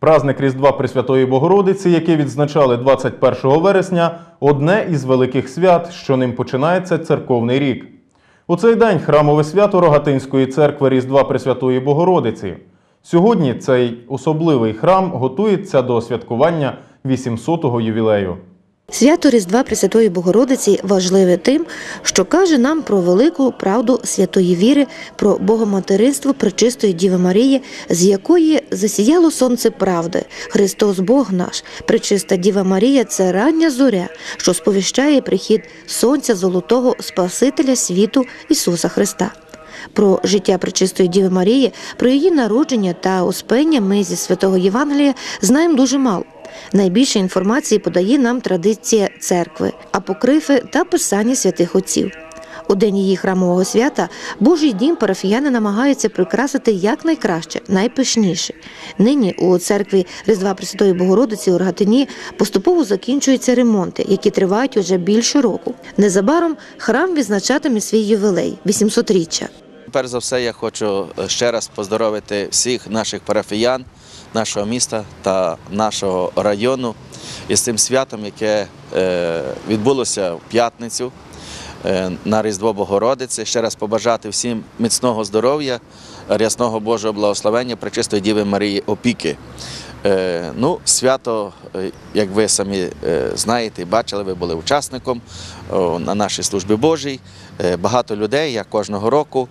Праздник Різдва Пресвятої Богородиці, який відзначали 21 вересня, одне із великих свят, що ним починається церковний рік. У цей день храмове свято Рогатинської церкви Різдва Пресвятої Богородиці. Сьогодні цей особливий храм готується до святкування 800-го ювілею. Свято Різдва Пресвятої Богородиці важливе тим, що каже нам про велику правду святої віри, про богоматеринство Пречистої Діви Марії, з якої засіяло сонце правди. Христос Бог наш, Пречиста Діва Марія це рання зоря, що сповіщає прихід Сонця Золотого Спасителя світу Ісуса Христа. Про життя Пречистої Діви Марії, про її народження та успення ми зі святого Євангелія знаємо дуже мало. Найбільше інформації подає нам традиція церкви, апокрифи та писання святих отців. У день її храмового свята Божий дім парафіяни намагаються прикрасити якнайкраще, найпишніше. Нині у церкві Різдва Пресвятої Богородиці у Рогатині поступово закінчуються ремонти, які тривають уже більше року. Незабаром храм відзначатиме свій ювілей 800-річчя. Перш за все, я хочу е, ще раз поздоровити всіх наших парафіян, нашого міста та нашого району із цим святом, яке е, відбулося в п'ятницю е, на Різдво Богородиці. Ще раз побажати всім міцного здоров'я, рясного Божого благословення, Пречистої Діви Марії опіки. Е, Ну, свято, як ви самі знаєте, бачили, ви були учасником на нашій службі Божій. Багато людей, як кожного року,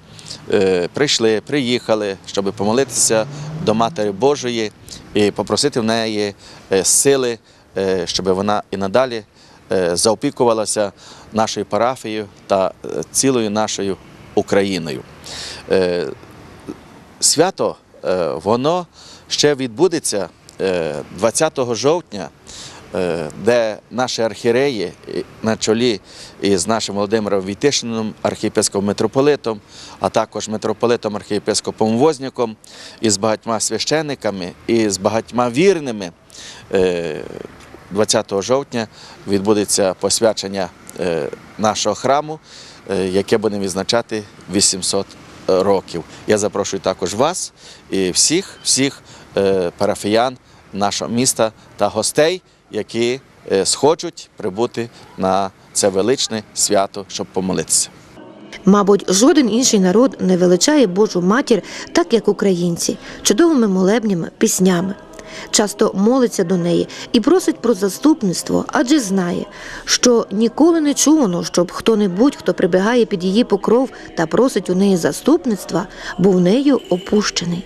прийшли, приїхали, щоб помолитися до Матері Божої і попросити в неї е, сили, е, щоб вона і надалі е, заопікувалася нашою парафією та цілою нашою Україною. Свято воно ще відбудеться е, 20 жовтня, де наші архіреї на чолі із нашим Володимиром Війтишином, архієпископом митрополитом, а також митрополитом архієпископом Возняком, і з багатьма священниками, і з багатьма вірними. е, 20 жовтня відбудеться посвячення е, нашого храму, е, яке буде відзначати 800 років. Я запрошую також вас і всіх, всіх е, парафіян нашого міста та гостей, які е, схочуть прибути на це величне свято, щоб помолитися. Мабуть, жоден інший народ не величає Божу матір, так як українці, чудовими молебнями, піснями. Часто молиться до неї і просить про заступництво, адже знає, що ніколи не чувано, щоб хто-небудь, хто прибігає під її покров та просить у неї заступництва, був нею опущений.